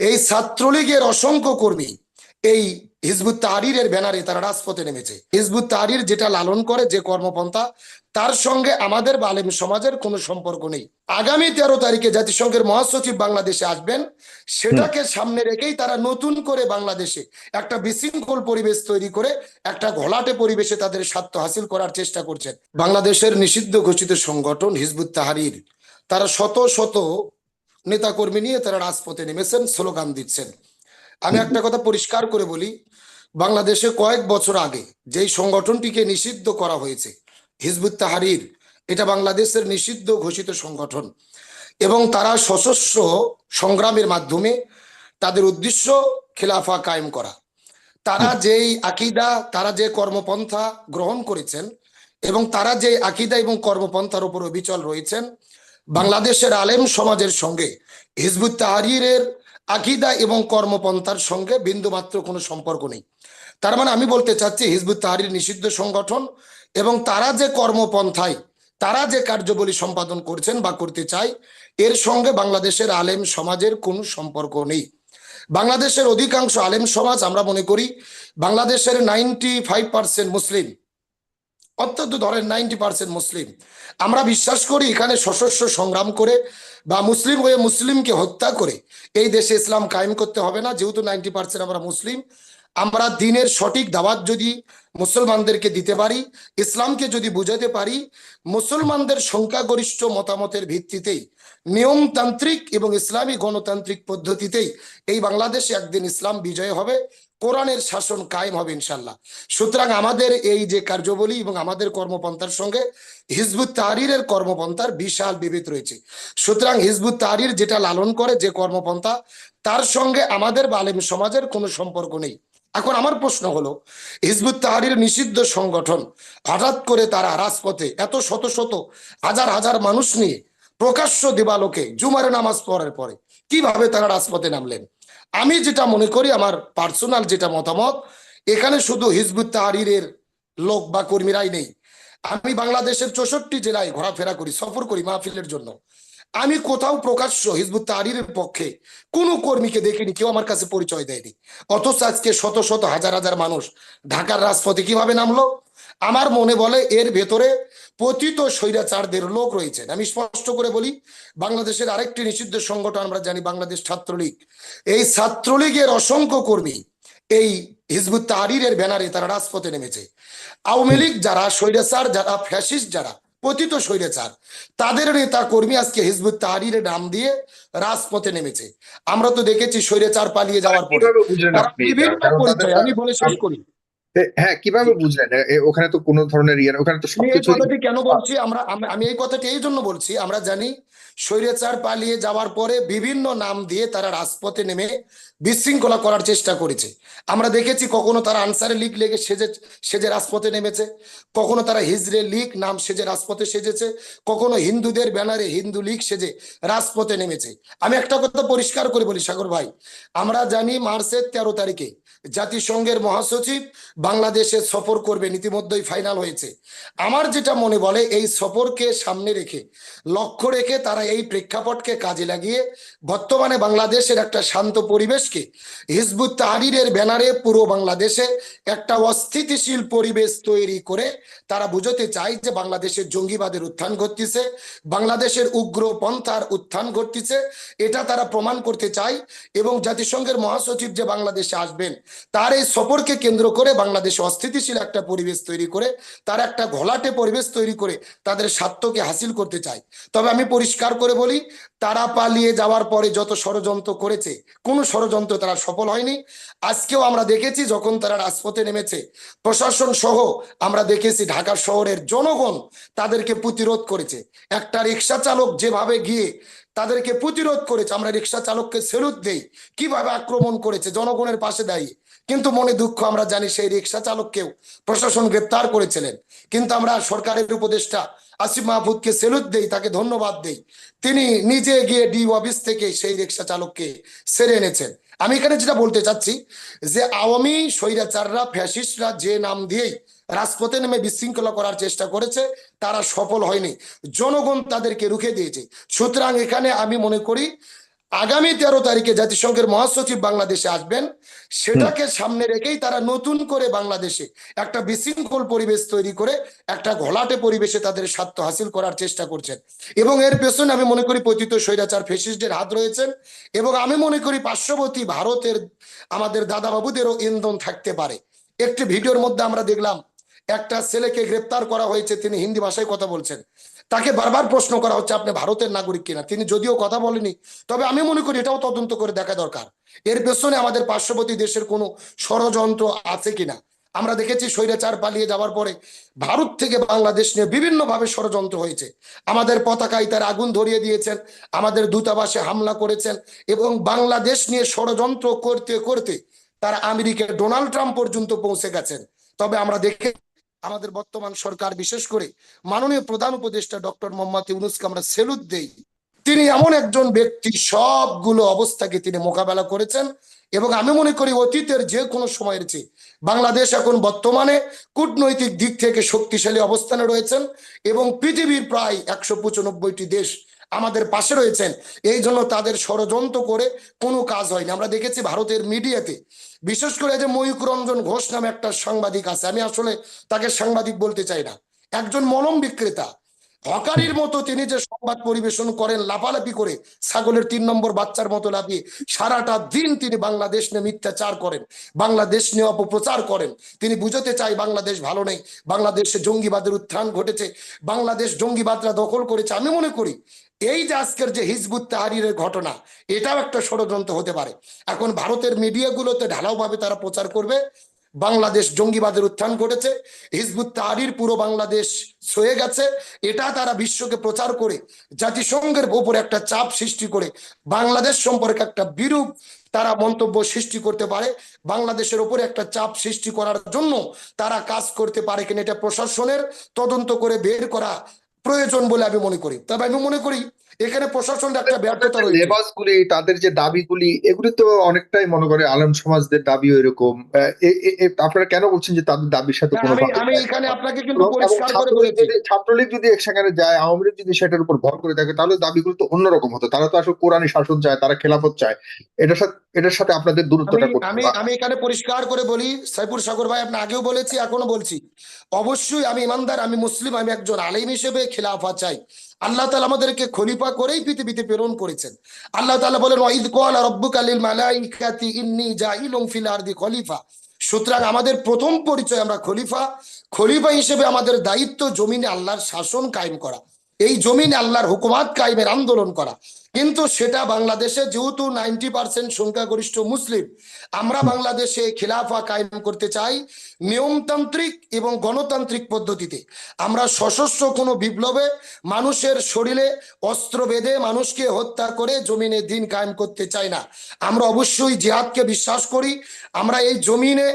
এই ছাত্রলীগের অসংখ্য কর্মী এই হিজবুত তাহারিরের ব্যানারে তারা রাজপথে নেমেছে। হিজবুত তাহারির যেটা লালন করে যে কর্মপন্থা তার সঙ্গে আমাদের বালেম সমাজের কোনো সম্পর্ক নেই। আগামী তেরো তারিখে জাতিসংঘের মহাসচিব বাংলাদেশে আসবেন। সেটাকে সামনে রেখেই তারা নতুন করে বাংলাদেশে একটা বিশৃঙ্খল পরিবেশ তৈরি করে একটা ঘোলাটে পরিবেশে তাদের স্বার্থ হাসিল করার চেষ্টা করছেন। বাংলাদেশের নিষিদ্ধ ঘোষিত সংগঠন হিজবুত তাহারির তারা শত শত নেতাকর্মী নিয়ে তারা রাজপথে নেমেছেন, স্লোগান দিচ্ছেন। আমি একটা কথা পরিষ্কার করে বলি, বাংলাদেশে কয়েক বছর আগে যেই সংগঠনটিকে নিষিদ্ধ করা হয়েছে, হিজবুত তাহারির, এটা বাংলাদেশের নিষিদ্ধ ঘোষিত সংগঠন। এবং তারা সশস্ত্র সংগ্রামের মাধ্যমে তাদের উদ্দেশ্য খেলাফা কায়েম করা। তারা যেই আকিদা, তারা যে কর্মপন্থা গ্রহণ করেছেন এবং তারা যে আকিদা এবং কর্মপন্থার উপর অবিচল রয়েছেন বাংলাদেশের আলেম সমাজের সঙ্গে, হিজবুত তাহারিরের আকিদা এবং কর্মপন্থার সঙ্গে বিন্দুমাত্র কোনো সম্পর্ক নেই। তার মানে আমি বলতে চাচ্ছি, হিজবুত তাহারির নিষিদ্ধ সংগঠন এবং তারা যে কর্মপন্থায়, তারা যে কার্যবলী সম্পাদন করছেন বা করতে চায়, এর সঙ্গে বাংলাদেশের আলেম সমাজের কোনো সম্পর্ক নেই। বাংলাদেশের অধিকাংশ আলেম সমাজ আমরা মনে করি, বাংলাদেশের নাইনটি ফাইভ পার্সেন্ট মুসলিম। অত্যন্ত ধরেন নাইনটি পার্সেন্ট মুসলিম। আমরা বিশ্বাস করি এখানে সশস্ত্র সংগ্রাম করে বা মুসলিম হয়ে মুসলিমকে হত্যা করে এই দেশে ইসলাম কায়েম করতে হবে না। যেহেতু নাইনটি পার্সেন্ট আমরা মুসলিম, আমরা দিনের সঠিক দাওয়াত যদি মুসলমানদেরকে দিতে পারি, ইসলামকে যদি বুঝাতে পারি, মুসলমানদের সংখ্যাগরিষ্ঠ মতামতের ভিত্তিতেই, নিয়মতান্ত্রিক এবং ইসলামী গণতান্ত্রিক পদ্ধতিতেই এই বাংলাদেশে একদিন ইসলাম বিজয় হবে। কোরআনের শাসন কায়েম হবে ইনশাল্লাহ সুতরাং আমাদের এই যে কার্যবলী এবং আমাদের কর্মপন্থার সঙ্গে হিজবুত তাহারিরের কর্মপন্থার বিশাল বিভেদ রয়েছে। সুতরাং হিজবুত তাহারির যেটা লালন করে যে কর্মপন্থা, তার সঙ্গে আমাদের বালেম সমাজের কোনো সম্পর্ক নেই। এখন আমার প্রশ্ন হলো, হিজবুত তাহারির নিষিদ্ধ সংগঠন হঠাৎ করে তারা রাজপথে এত শত শত হাজার হাজার মানুষ নিয়ে প্রকাশ্য দিবালোকে জুমারে নামাজ পড়ার পরে কীভাবে তারা রাজপথে নামলেন? আমি যেটা মনে করি, আমার পার্সোনাল যেটা মতামত, এখানে শুধু হিজবুত তাহারিরের লোক বা কর্মীরাই নেই। আমি বাংলাদেশের চৌষট্টি জেলায় ঘোরাফেরা করি, সফর করি মাহফিলের জন্য। আমি কোথাও প্রকাশ্য হিজবুত তাহারিরের পক্ষে কোনো কর্মীকে দেখিনি, কেউ আমার কাছে পরিচয় দেয়নি। অথচ আজকে শত শত, হাজার হাজার মানুষ ঢাকার রাজপথে কীভাবে নামলো? আমার মনে বলে এর ভেতরে পতিত স্বৈরাচারদের লোক রয়েছেন। আমি স্পষ্ট করে বলি বাংলাদেশের আরেকটি নিষিদ্ধ সংগঠন আমরা জানি বাংলাদেশ ছাত্রলীগ। এই ছাত্রলীগের অসংখ্য কর্মী এই হিজবুত তাহারিরের ব্যানারে তারা রাজপথে নেমেছে। আওয়ামী লীগ যারা স্বৈরাচার যারা ফ্যাসিস্ট যারা পতিত স্বৈরাচার তাদের নেতা কর্মী আজকে হিজবুত তাহারিরের নাম দিয়ে রাজপথে নেমেছে। আমরা তো দেখেছি স্বৈরাচার পালিয়ে যাওয়ার পরে। আমি বলে শেষ করি। হ্যাঁ কীভাবে বুঝলেন? ওখানে তো কোনো ধরনের ইয়ে ওখানে তো সবকিছু কেন বলছি? আমরা আমি- আমি এই কথাটি এই জন্য বলছি আমরা জানি স্বৈরাচার পালিয়ে যাওয়ার পরে বিভিন্ন নাম দিয়ে তারা রাজপথে নেমে বিশৃঙ্খলা করার চেষ্টা করেছে। আমরা দেখেছি কখনো তারা আনসারে লীগ লেগে সেজে সেজে রাজপথে নেমেছে। কখনো তারা হিজরে লীগ নাম সেজে রাজপথে সেজেছে। কখনো হিন্দুদের ব্যানারে হিন্দু লীগ সেজে রাজপথে নেমেছে। আমি একটা কথা পরিষ্কার করে বলি সাগর ভাই। আমরা জানি মার্চের তেরো তারিখে জাতিসংঘের মহাসচিব বাংলাদেশে সফর করবেন ইতিমধ্যেই ফাইনাল হয়েছে। আমার যেটা মনে বলে, এই সফরকে সামনে রেখে, লক্ষ্য রেখে তারা এই প্রেক্ষাপটকে কাজে লাগিয়ে বর্তমানে বাংলাদেশের একটা শান্ত পরিবেশকে হিজবুত তাহারিরের ব্যানারে পুরো বাংলাদেশে একটা অস্থিতিশীল পরিবেশ তৈরি করে তারা বুঝতে চায় যে বাংলাদেশের জঙ্গিবাদের উত্থান ঘটতেছে, বাংলাদেশের উগ্র পন্থার উত্থান ঘটতেছে, এটা তারা প্রমাণ করতে চায় এবং জাতিসংঘের মহাসচিব যে বাংলাদেশে আসবেন, তার এই সফরকে কেন্দ্র করে বাংলাদেশে অস্থিতিশীল একটা পরিবেশ তৈরি করে, তার একটা ঘোলাটে পরিবেশ তৈরি করে তাদের স্বার্থকে হাসিল করতে চায়। তবে আমি পরিষ্কার করে বলি, তারা পালিয়ে যাওয়ার পরে যত ষড়যন্ত্র করেছে, কোনো ষড়যন্ত্র তারা সফল হয়নি। আজকেও আমরা দেখেছি যখন তারা রাজপথে নেমেছে, প্রশাসন সহ আমরা দেখেছি ঢাকা শহরের জনগণ তাদেরকে প্রতিরোধ করেছে। একটা রিক্সা চালক যেভাবে গিয়ে তাদেরকে প্রতিরোধ করেছে। আমরা রিক্সা চালককে সেলুট দেই, কীভাবে আক্রমণ করেছে, জনগণের পাশে দাঁড়িয়ে। কিন্তু মনে দুঃখ, আমরা জানি সেই রিক্সা চালককেও প্রশাসন গ্রেপ্তার করেছিলেন। কিন্তু আমরা সরকারের উপদেষ্টা আসিফ মাহফুদকে সেলুট দেই, তাকে ধন্যবাদ দেই। তিনি নিজে গিয়ে ডি অফিস থেকে সেই রিক্সা চালককে সেরে এনেছেন। আমি এখানে যেটা বলতে চাচ্ছি যে আওয়ামী স্বৈরাচাররা, ফ্যাসিস্টরা যে নাম দিয়েই রাজপথে নেমে বিশৃঙ্খলা করার চেষ্টা করেছে তারা সফল হয়নি। জনগণ তাদেরকে রুখে দিয়েছে। সুতরাং এখানে আমি মনে করি আগামী তেরো তারিখে জাতিসংঘের মহাসচিব বাংলাদেশে আসবেন। সেটাকে সামনে রেখেই তারা নতুন করে বাংলাদেশে একটা বিশৃঙ্খল পরিবেশ তৈরি করে একটা ঘোলাটে পরিবেশে তাদের স্বার্থ হাসিল করার চেষ্টা করছেন। এবং এর পেছনে আমি মনে করি পতিত স্বৈরাচার ফেসিস্টদের হাত রয়েছেন। এবং আমি মনে করি পার্শ্ববর্তী ভারতের আমাদের দাদাবাবুদেরও ইন্ধন থাকতে পারে। একটি ভিডিওর মধ্যে আমরা দেখলাম একটা ছেলেকে গ্রেপ্তার করা হয়েছে, তিনি হিন্দি ভাষায় কথা বলছেন। তাকে বারবার প্রশ্ন করা হচ্ছে, আপনি ভারতের নাগরিক কিনা? তিনি যদিও কথা বলেনি, তবে আমি মনে করি এটাও তদন্ত করে দেখা দরকার। এর পেছনে আমাদের পার্শ্ববর্তী দেশের কোনো ষড়যন্ত্র আছে কিনা? আমরা দেখেছি স্বৈরাচার পালিয়ে যাওয়ার পরে ভারত থেকে বাংলাদেশ নিয়ে বিভিন্ন ভাবে ষড়যন্ত্র হয়েছে। আমাদের পতাকায় তার আগুন ধরিয়ে দিয়েছেন, আমাদের দূতাবাসে হামলা করেছেন এবং বাংলাদেশ নিয়ে ষড়যন্ত্র করতে করতে তারা আমেরিকার ডোনাল্ড ট্রাম্প পর্যন্ত পৌঁছে গেছেন। তবে আমরা দেখে আমাদের বর্তমান সরকার, বিশেষ করে মাননীয় প্রধান উপদেষ্টা ডক্টর মোহাম্মদ ইউনুসকে আমরা সেলুট দেই। তিনি এমন একজন ব্যক্তি, সবগুলো অবস্থাকে তিনি মোকাবেলা করেছেন এবং আমি মনে করি অতীতের যে কোনো সময়ের চেয়ে বাংলাদেশ এখন বর্তমানে কূটনৈতিক দিক থেকে শক্তিশালী অবস্থানে রয়েছেন এবং পৃথিবীর প্রায় একশো পঁচানব্বইটি দেশ আমাদের পাশে রয়েছেন। এই জন্য তাদের ষড়যন্ত্র করে কোনো কাজ হয়নি। আমরা দেখেছি ভারতের মিডিয়াতে, বিশেষ করে যে ময়ূক রঞ্জন ঘোষ নামে একটা সাংবাদিক আছে। আমি আসলে তাকে সাংবাদিক বলতে চাই না। একজন মলম বিক্রেতা হকারির মতো তিনি যে সংবাদ পরিবেশন করেন, লাফালাফি করে, ছাগলের তিন নম্বর বাচ্চার মতো লাফিয়ে সারাটা দিন তিনি বাংলাদেশ নিয়ে মিথ্যাচার করেন, বাংলাদেশ নিয়ে অপপ্রচার করেন। তিনি বুঝতে চাই বাংলাদেশ ভালো নেই, বাংলাদেশে জঙ্গিবাদের উত্থান ঘটেছে, বাংলাদেশ জঙ্গিবাদরা দখল করেছে। আমি মনে করি, এই যে আজকের যে হিজবুত তাহারিরের ঘটনা, এটাও একটা ষড়যন্ত্র হতে পারে। এখন ভারতের মিডিয়াগুলোতে ঢালাওভাবে তারা প্রচার করবে বাংলাদেশ জঙ্গিবাদের উত্থান ঘটেছে, হিজবুত তাহারির পুরো বাংলাদেশ ছয়ে গেছে। এটা তারা বিশ্বকে প্রচার করে, জাতিসংঘের উপর একটা চাপ সৃষ্টি করে, বাংলাদেশ সম্পর্কে একটা বিরূপ তারা মন্তব্য সৃষ্টি করতে পারে, বাংলাদেশের উপরে একটা চাপ সৃষ্টি করার জন্য তারা কাজ করতে পারে কিনা এটা প্রশাসনের তদন্ত করে বের করা প্রয়োজন বলে আমি মনে করি। তবে আমি মনে করি এখানে প্রশাসনের একটা ব্যর্থতা রয়েছে। লেবাসগুলি তাদের যে দাবিগুলি এগুলি তো অনেকটাই মনে করে আলেম সমাজদের দাবি এরকম। আপনারা কেন বলছেন যে তাদের দাবির সাথে কোনো আমি এখানে আপনাকে কিন্তু পরিষ্কার করে ছাত্রলীগ বলেছি। যদি ছাত্রলীগ যদি সেখানে যায় আওয়ামী লীগ যদি সেটার উপর ভর করে থাকে তাহলে দাবিগুলো তো অন্যরকম হতো। তারা তো আসলে কোরআনী শাসন চায় তারা খেলাফত চায়। এটার সাথে এটার সাথে আপনাদের দূরত্বটা আমি আমি আমি এখানে পরিষ্কার করে বলি সাইফুর সাগর ভাই আপনি আগেও বলেছি এখনও বলছি। অবশ্যই আমি ইমানদার, আমি মুসলিম, আমি একজন আলিম হিসেবে খেলাফা চাই। আল্লাহ তাআলা আমাদেরকে খলিফা করেই পৃথিবীতে প্রেরণ করেছেন। আল্লাহ তাআলা বলেন ওয়াইদ ক্বালা রাব্বুকা লিল মালাইকাতি ইন্নী জাইলুম ফিল আরদি খলিফা। সুতরাং আমাদের প্রথম পরিচয় আমরা খলিফা। খলিফা হিসেবে আমাদের দায়িত্ব জমিনে আল্লাহর শাসন কায়েম করা। এই জমিনে আল্লাহর হুকুমাত কায়েমের আন্দোলন করা। কিন্তু সেটা বাংলাদেশে যেহেতু নাইনটি পার্সেন্ট সংখ্যাগরিষ্ঠ মুসলিম, আমরা বাংলাদেশে খেলাফা কায়েম করতে চাই নিয়মতান্ত্রিক এবং গণতান্ত্রিক পদ্ধতিতে। আমরা সশস্ত্র কোনো বিপ্লবে মানুষের শরীরে অস্ত্র বেঁধে মানুষকে হত্যা করে জমিনে দিন কায়েম করতে চাই না। আমরা অবশ্যই জিহাদকে বিশ্বাস করি, আমরা এই জমিনে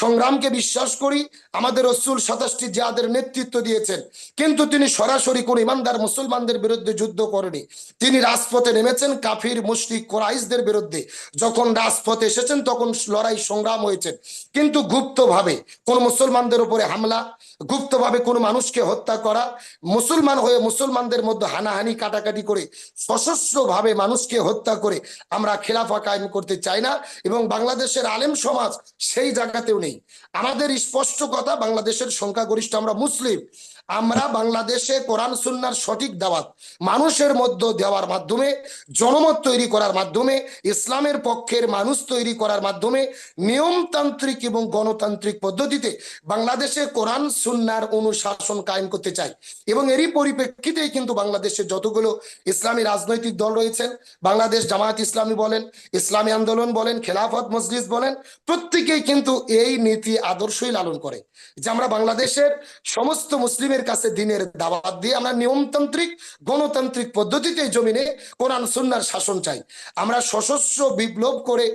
সংগ্রামকে বিশ্বাস করি, আমাদের রসুল সাতাশটি জিহাদের নেতৃত্ব দিয়েছেন। কিন্তু তিনি সরাসরি কোন ইমানদার মুসলমানদের বিরুদ্ধে যুদ্ধ করেনি। তিনি রাজপথে নেমেছেন কাফির, মুশরিক, কোরাইশদের বিরুদ্ধে। যখন রাজপথে এসেছেন, তখন লড়াই সংগ্রাম হয়েছে। কিন্তু গুপ্তভাবে কোন মুসলমানদের উপরে হামলা, গুপ্তভাবে কোনো মানুষকে হত্যা করা, মুসলমান হয়ে মুসলমানদের মধ্যে হানাহানি, কাটাকাটি করে সশস্ত্র ভাবে মানুষকে হত্যা করে আমরা খেলাফা কায়েম করতে চাই না এবং বাংলাদেশের আলেম সমাজ সেই জায়গাতেও নেই। আমাদের স্পষ্ট কথা, বাংলাদেশের সংখ্যাগরিষ্ঠ আমরা মুসলিম। আমরা বাংলাদেশে কোরআন, সুন্নার সঠিক দাওয়াত মানুষের মধ্যে দেওয়ার মাধ্যমে, জনমত তৈরি করার মাধ্যমে, ইসলামের পক্ষের মানুষ তৈরি করার মাধ্যমে, নিয়মতান্ত্রিক এবং গণতান্ত্রিক পদ্ধতিতে বাংলাদেশে কোরআন, সুন্নার অনুশাসন কায়েম করতে চাই। এবং এরই পরিপ্রেক্ষিতেই কিন্তু বাংলাদেশে যতগুলো ইসলামী রাজনৈতিক দল রয়েছেন, বাংলাদেশ জামায়াত ইসলামী বলেন, ইসলামী আন্দোলন বলেন, খেলাফত মজলিস বলেন, প্রত্যেকেই কিন্তু এই নীতি আদর্শই লালন করে। যে আমরা বাংলাদেশের সমস্ত মুসলিমের কাছে দিনের দাওয়াত দিয়ে আমরা নিয়মতান্ত্রিক গণতান্ত্রিক পদ্ধতিতে জমিনে কোরআন সুন্নার শাসন চাই। আমরা সশস্ত্র বিপ্লব করে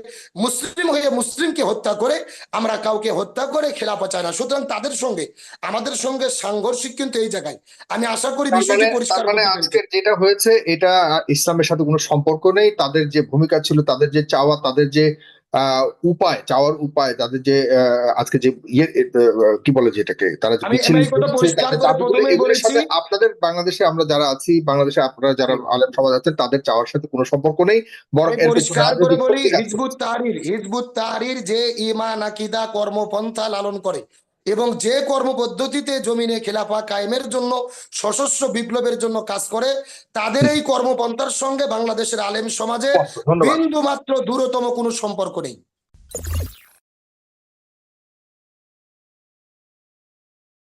মুসলিম হয়ে মুসলিমকে হত্যা করে আমরা কাউকে হত্যা করে খেলাফা চাই না। সুতরাং তাদের সঙ্গে আমাদের সঙ্গে সাংঘর্ষিক কিন্তু এই জায়গায়। আমি আশা করি বিষয়টি মানে পরিষ্কার মানে আজকের যেটা হয়েছে এটা ইসলামের সাথে কোনো সম্পর্ক নেই। তাদের যে ভূমিকা ছিল তাদের যে চাওয়া তাদের যে উপায় চাওয়ার উপায় তাদের যে আহ, আজকে যে ইয়ে কি বলে যেটাকে তারা যে আপনাদের বাংলাদেশে আমরা যারা আছি বাংলাদেশে আপনারা যারা আলেম সমাজ আছেন তাদের চাওয়ার সাথে কোনো সম্পর্ক নেই বরং। হিজবুত তাহরির হিজবুত তাহরির যে ইমান আকিদা কর্মপন্থা লালন করে এবং যে কর্মপদ্ধতিতে জমিনে খেলাফা কায়েমের জন্য সশস্ত্র বিপ্লবের জন্য কাজ করে তাদের এই কর্মপন্থার সঙ্গে বাংলাদেশের আলেম সমাজে বিন্দু মাত্র দূরতম কোনো সম্পর্ক নেই।